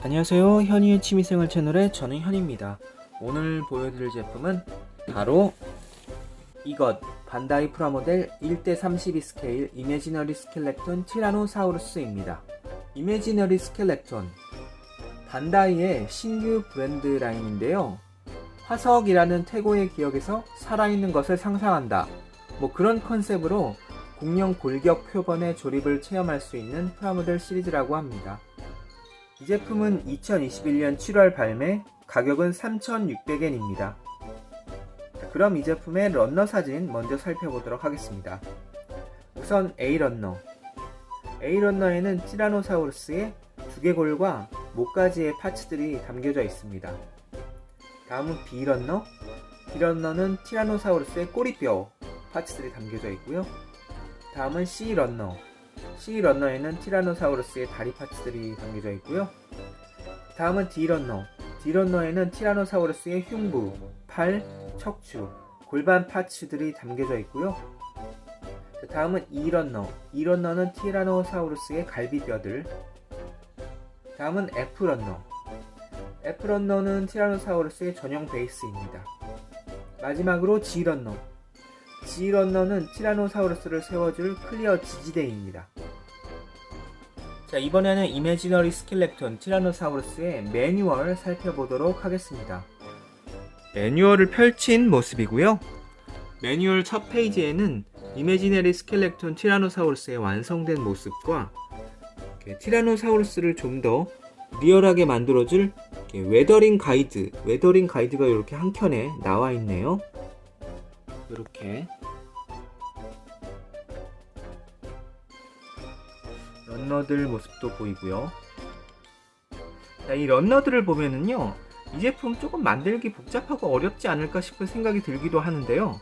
안녕하세요. 현이의 취미생활 채널의 저는 현입니다. 오늘 보여드릴 제품은 바로 이것 반다이 프라모델 1대32 스케일 이매지너리 스켈렉톤 티라노사우루스입니다. 이매지너리 스켈렉톤 반다이의 신규 브랜드 라인인데요. 화석이라는 태고의 기억에서 살아있는 것을 상상한다. 뭐 그런 컨셉으로 공룡 골격 표본의 조립을 체험할 수 있는 프라모델 시리즈라고 합니다. 이 제품은 2021년 7월 발매, 가격은 3,600엔입니다. 그럼 이 제품의 런너 사진 먼저 살펴보도록 하겠습니다. 우선 A런너. A런너에는 티라노사우루스의 두개골과 목가지의 파츠들이 담겨져 있습니다. 다음은 B런너. B런너는 티라노사우루스의 꼬리뼈 파츠들이 담겨져 있고요. 다음은 C런너. C런너에는 티라노사우루스의 다리 파츠들이 담겨져 있고요. 다음은 D런너. D런너에는 티라노사우루스의 흉부, 팔, 척추, 골반 파츠들이 담겨져 있고요. 자, 다음은 E런너. E런너는 티라노사우루스의 갈비뼈들. 다음은 F런너. F런너는 티라노사우루스의 전용 베이스입니다. 마지막으로 G런너. G런너는 티라노사우루스를 세워줄 클리어 지지대입니다. 자, 이번에는 이매지너리 스켈렉톤 티라노사우루스의 매뉴얼 살펴보도록 하겠습니다. 매뉴얼을 펼친 모습이고요. 매뉴얼 첫 페이지에는 이매지너리 스켈렉톤 티라노사우루스의 완성된 모습과 티라노사우루스를 좀 더 리얼하게 만들어줄 웨더링 가이드, 웨더링 가이드가 이렇게 한 켠에 나와 있네요. 이렇게 런너들 모습도 보이고요. 자, 이 런너들을 보면은요, 이 제품 조금 만들기 복잡하고 어렵지 않을까 싶은 생각이 들기도 하는데요.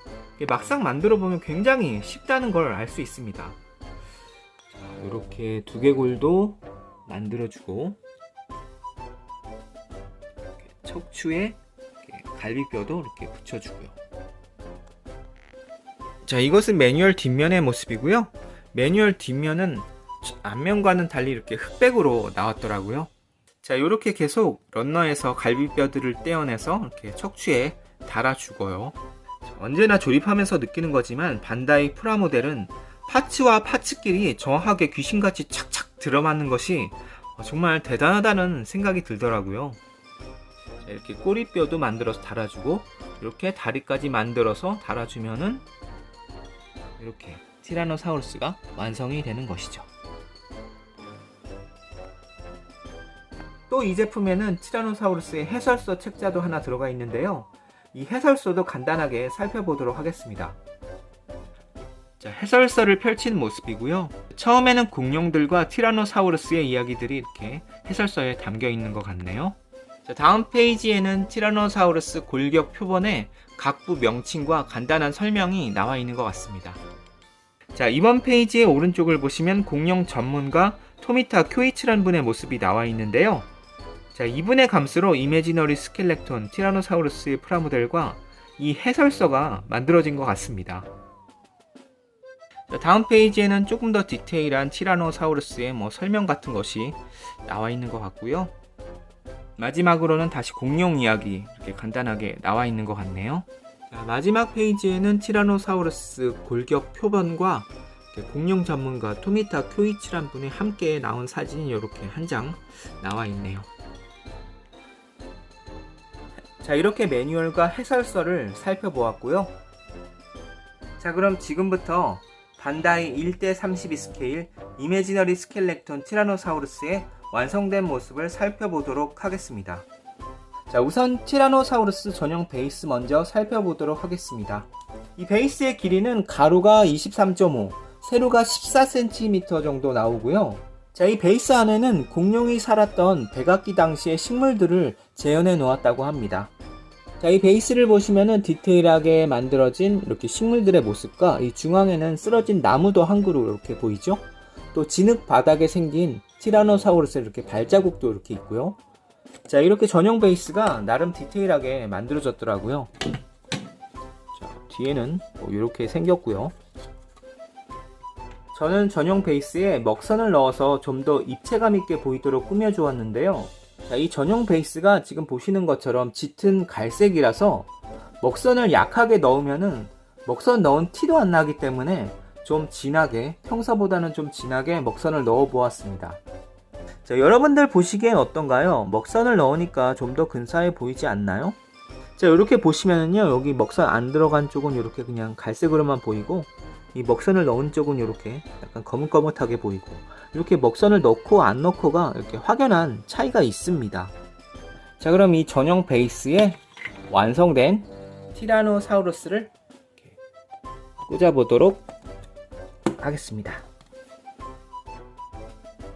막상 만들어 보면 굉장히 쉽다는 걸 알 수 있습니다. 자, 이렇게 두개골도 만들어주고, 척추에 갈비뼈도 이렇게 붙여주고요. 자, 이것은 매뉴얼 뒷면의 모습이고요. 매뉴얼 뒷면은 앞면과는 달리 이렇게 흑백으로 나왔더라고요. 자, 이렇게 계속 런너에서 갈비뼈들을 떼어내서 이렇게 척추에 달아주고요. 자, 언제나 조립하면서 느끼는 거지만 반다이 프라모델은 파츠와 파츠끼리 정확하게 귀신같이 착착 들어맞는 것이 어, 정말 대단하다는 생각이 들더라고요. 자, 이렇게 꼬리뼈도 만들어서 달아주고 이렇게 다리까지 만들어서 달아주면은 이렇게 티라노사우루스가 완성이 되는 것이죠. 또 이 제품에는 티라노사우루스의 해설서 책자도 하나 들어가 있는데요. 이 해설서도 간단하게 살펴보도록 하겠습니다. 자, 해설서를 펼친 모습이고요. 처음에는 공룡들과 티라노사우루스의 이야기들이 이렇게 해설서에 담겨 있는 것 같네요. 자, 다음 페이지에는 티라노사우루스 골격 표본의 각부 명칭과 간단한 설명이 나와 있는 것 같습니다. 자, 이번 페이지의 오른쪽을 보시면 공룡 전문가 토미타 쿄이치란 분의 모습이 나와 있는데요. 자, 이분의 감수로 이매지너리 스켈렉톤 티라노사우루스의 프라모델과 이 해설서가 만들어진 것 같습니다. 자, 다음 페이지에는 조금 더 디테일한 티라노사우루스의 뭐 설명 같은 것이 나와 있는 것 같고요. 마지막으로는 다시 공룡 이야기 이렇게 간단하게 나와 있는 것 같네요. 자, 마지막 페이지에는 티라노사우루스 골격 표본과 공룡 전문가 토미타 쿄이치란 분이 함께 나온 사진이 이렇게 한 장 나와 있네요. 자, 이렇게 매뉴얼과 해설서를 살펴보았고요. 자, 그럼 지금부터 반다이 1대32 스케일 이매지너리 스켈렉톤 티라노사우루스의 완성된 모습을 살펴보도록 하겠습니다. 자, 우선 티라노사우루스 전용 베이스 먼저 살펴보도록 하겠습니다. 이 베이스의 길이는 가로가 23.5, 세로가 14cm 정도 나오고요. 자, 이 베이스 안에는 공룡이 살았던 백악기 당시의 식물들을 재현해 놓았다고 합니다. 자, 이 베이스를 보시면은 디테일하게 만들어진 이렇게 식물들의 모습과 이 중앙에는 쓰러진 나무도 한 그루 이렇게 보이죠? 또 진흙 바닥에 생긴 티라노사우루스 이렇게 발자국도 이렇게 있고요. 자, 이렇게 전용 베이스가 나름 디테일하게 만들어졌더라고요. 자, 뒤에는 뭐 이렇게 생겼고요. 저는 전용 베이스에 먹선을 넣어서 좀 더 입체감 있게 보이도록 꾸며주었는데요. 자, 이 전용 베이스가 지금 보시는 것처럼 짙은 갈색이라서 먹선을 약하게 넣으면은 먹선 넣은 티도 안 나기 때문에 좀 진하게 평소보다는 좀 진하게 먹선을 넣어 보았습니다. 자, 여러분들 보시기엔 어떤가요? 먹선을 넣으니까 좀 더 근사해 보이지 않나요? 자, 이렇게 보시면은요, 여기 먹선 안 들어간 쪽은 이렇게 그냥 갈색으로만 보이고, 이 먹선을 넣은 쪽은 이렇게 약간 거뭇거뭇하게 보이고, 이렇게 먹선을 넣고 안 넣고가 이렇게 확연한 차이가 있습니다. 자, 그럼 이 전용 베이스에 완성된 티라노사우루스를 꽂아보도록 하겠습니다.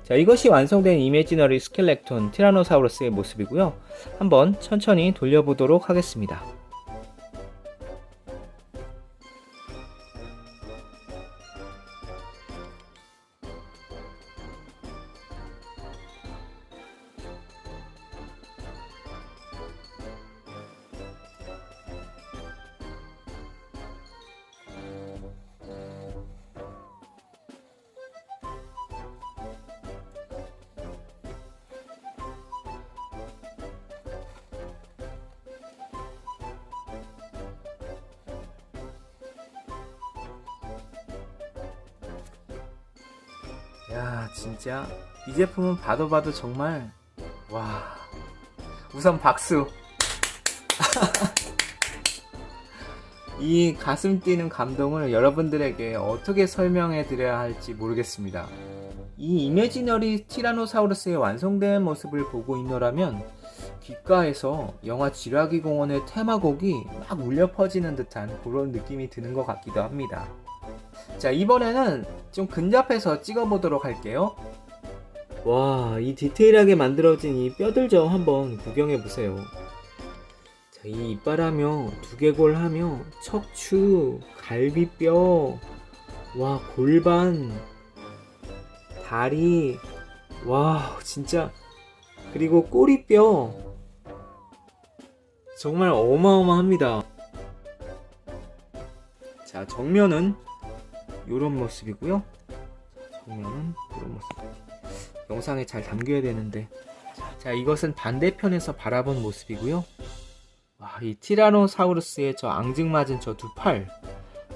자, 이것이 완성된 이미지너리 스켈렉톤 티라노사우루스의 모습이고요. 한번 천천히 돌려보도록 하겠습니다. 야, 진짜 이 제품은 봐도 봐도 정말 와. 우선 박수. 이 가슴 뛰는 감동을 여러분들에게 어떻게 설명해 드려야 할지 모르겠습니다. 이 이매지너리 티라노사우루스의 완성된 모습을 보고 있노라면 귓가에서 영화 지라기 공원의 테마곡이 막 울려 퍼지는 듯한 그런 느낌이 드는 것 같기도 합니다. 자, 이번에는 좀 근접해서 찍어보도록 할게요. 와, 이 디테일하게 만들어진 이 뼈들 좀 한번 구경해보세요. 자, 이 이빨하며 두개골하며 척추, 갈비뼈, 와, 골반, 다리, 와, 진짜. 그리고 꼬리뼈. 정말 어마어마합니다. 자, 정면은 이런 모습이고요. 정면은 이런 모습까지. 영상에 잘 담겨야 되는데. 자, 이것은 반대편에서 바라본 모습이고요. 와, 이 티라노사우루스의 저 앙증맞은 저 두 팔.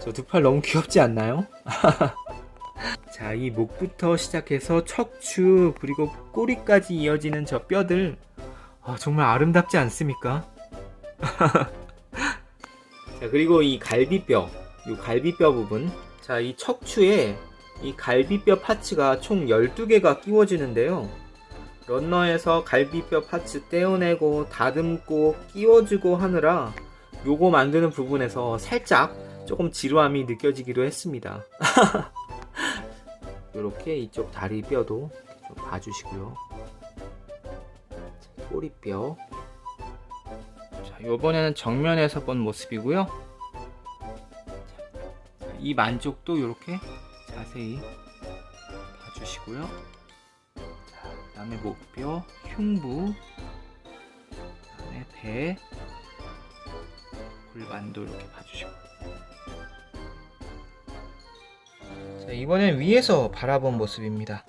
저 두 팔 너무 귀엽지 않나요? 자, 이 목부터 시작해서 척추, 그리고 꼬리까지 이어지는 저 뼈들. 아, 정말 아름답지 않습니까? 자, 그리고 이 갈비뼈. 이 갈비뼈 부분. 자, 이 척추에 이 갈비뼈 파츠가 총 12개가 끼워지는데요. 런너에서 갈비뼈 파츠 떼어내고 다듬고 끼워주고 하느라 요거 만드는 부분에서 살짝 조금 지루함이 느껴지기도 했습니다. 이렇게 이쪽 다리 뼈도 좀 봐주시고요. 자, 꼬리뼈. 자, 요번에는 정면에서 본 모습이고요. 자, 이 만쪽도 이렇게 자세히 봐주시고요. 자, 그다음에 목뼈, 흉부, 그다음에 배, 골반도 이렇게 봐주시고. 자, 이번엔 위에서 바라본 모습입니다.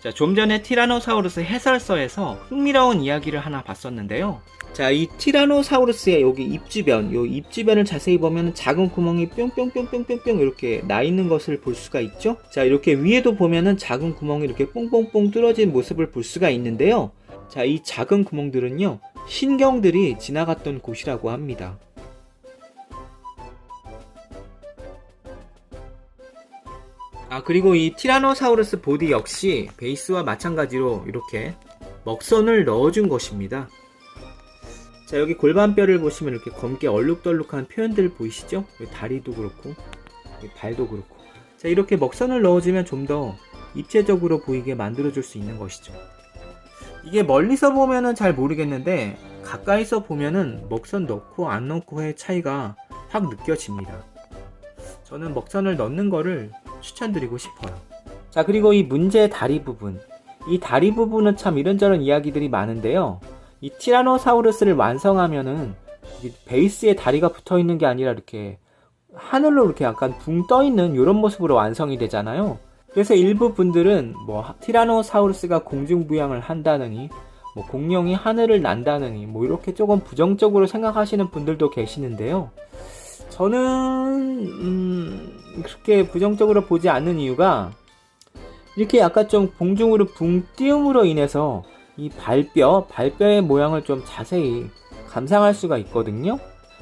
자, 좀 전에 티라노사우루스 해설서에서 흥미로운 이야기를 하나 봤었는데요. 자, 이 티라노사우루스의 여기 입 주변, 요 입 주변을 자세히 보면 작은 구멍이 뿅뿅뿅뿅뿅뿅 이렇게 나 있는 것을 볼 수가 있죠. 자, 이렇게 위에도 보면은 작은 구멍이 이렇게 뽕뽕뽕 뚫어진 모습을 볼 수가 있는데요. 자, 이 작은 구멍들은요, 신경들이 지나갔던 곳이라고 합니다. 아 그리고 이 티라노사우루스 보디 역시 베이스와 마찬가지로 이렇게 먹선을 넣어준 것입니다. 자 여기 골반뼈를 보시면 이렇게 검게 얼룩덜룩한 표현들 보이시죠? 다리도 그렇고 발도 그렇고 자 이렇게 먹선을 넣어주면 좀 더 입체적으로 보이게 만들어줄 수 있는 것이죠. 이게 멀리서 보면은 잘 모르겠는데 가까이서 보면은 먹선 넣고 안 넣고의 차이가 확 느껴집니다. 저는 먹선을 넣는 거를 추천드리고 싶어요. 자, 그리고 이 문제 다리 부분. 이 다리 부분은 참 이런저런 이야기들이 많은데요. 이 티라노사우루스를 완성하면은 이 베이스에 다리가 붙어 있는 게 아니라 이렇게 하늘로 이렇게 약간 붕 떠 있는 이런 모습으로 완성이 되잖아요. 그래서 일부 분들은 뭐 티라노사우루스가 공중부양을 한다느니 뭐 공룡이 하늘을 난다느니 뭐 이렇게 조금 부정적으로 생각하시는 분들도 계시는데요. 저는 음, 그렇게 부정적으로 보지 않는 이유가 이렇게 약간 좀 공중으로 붕 띄움으로 인해서 이 발뼈, 발뼈의 모양을 좀 자세히 감상할 수가 있거든요.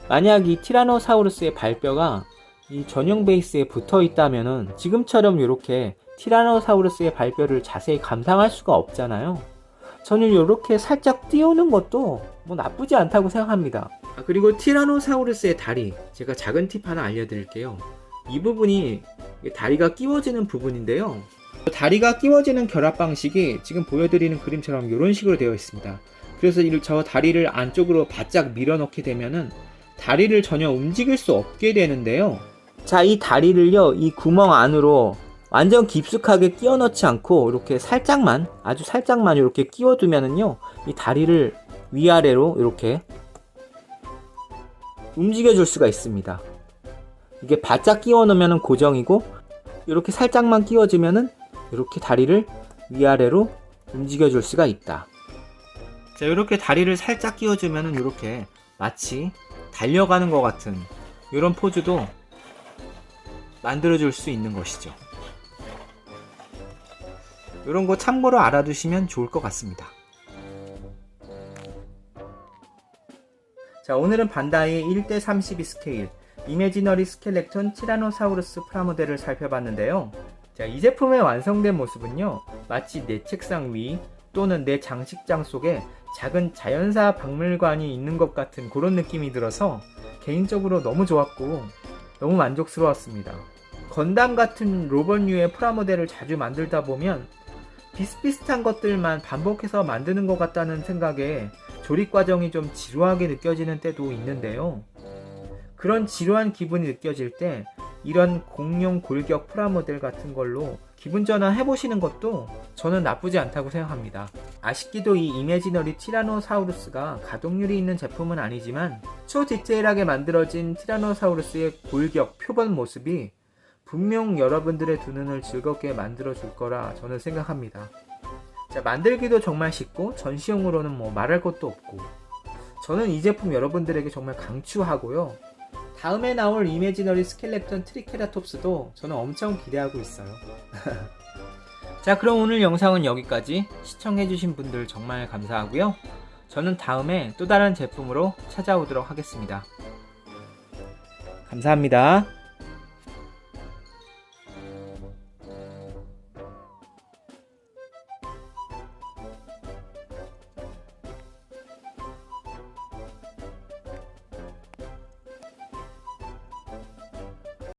만약 이 티라노사우루스의 발뼈가 이 전용 베이스에 붙어 있다면은 지금처럼 이렇게 티라노사우루스의 발뼈를 자세히 감상할 수가 없잖아요. 저는 이렇게 살짝 띄우는 것도 뭐 나쁘지 않다고 생각합니다. 아, 그리고 티라노사우루스의 다리 제가 작은 팁 하나 알려드릴게요. 이 부분이 다리가 끼워지는 부분인데요. 다리가 끼워지는 결합 방식이 지금 보여드리는 그림처럼 이런 식으로 되어 있습니다. 그래서 이- 저 다리를 안쪽으로 바짝 밀어넣게 되면은 다리를 전혀 움직일 수 없게 되는데요. 자, 이 다리를요, 이 구멍 안으로 완전 깊숙하게 끼워 넣지 않고 이렇게 살짝만, 아주 살짝만 이렇게 끼워 두면은요, 이 다리를 위아래로 이렇게 움직여 줄 수가 있습니다. 이게 바짝 끼워 넣으면 고정이고, 이렇게 살짝만 끼워주면은 이렇게 다리를 위아래로 움직여 줄 수가 있다. 자, 이렇게 다리를 살짝 끼워주면은 이렇게 마치 달려가는 것 같은 이런 포즈도 만들어줄 수 있는 것이죠. 이런 거 참고로 알아두시면 좋을 것 같습니다. 자, 오늘은 반다이의 1대32 스케일 이매지너리 스켈렉톤 티라노사우루스 프라모델을 살펴봤는데요. 자, 이 제품의 완성된 모습은요, 마치 내 책상 위 또는 내 장식장 속에 작은 자연사 박물관이 있는 것 같은 그런 느낌이 들어서 개인적으로 너무 좋았고 너무 만족스러웠습니다. 건담 같은 로봇류의 프라모델을 자주 만들다 보면 비슷비슷한 것들만 반복해서 만드는 것 같다는 생각에 조립 과정이 좀 지루하게 느껴지는 때도 있는데요. 그런 지루한 기분이 느껴질 때 이런 공룡 골격 프라모델 같은 걸로 기분 전환 해보시는 것도 저는 나쁘지 않다고 생각합니다. 아쉽게도 이 이매지너리 티라노사우루스가 가동률이 있는 제품은 아니지만 초디테일하게 만들어진 티라노사우루스의 골격 표본 모습이 분명 여러분들의 두 눈을 즐겁게 만들어 줄 거라 저는 생각합니다. 자, 만들기도 정말 쉽고 전시용으로는 뭐 말할 것도 없고 저는 이 제품 여러분들에게 정말 강추하고요. 다음에 나올 이매지너리 스켈레톤 트리케라톱스도 저는 엄청 기대하고 있어요. 자, 그럼 오늘 영상은 여기까지 시청해주신 분들 정말 감사하고요. 저는 다음에 또 다른 제품으로 찾아오도록 하겠습니다. 감사합니다.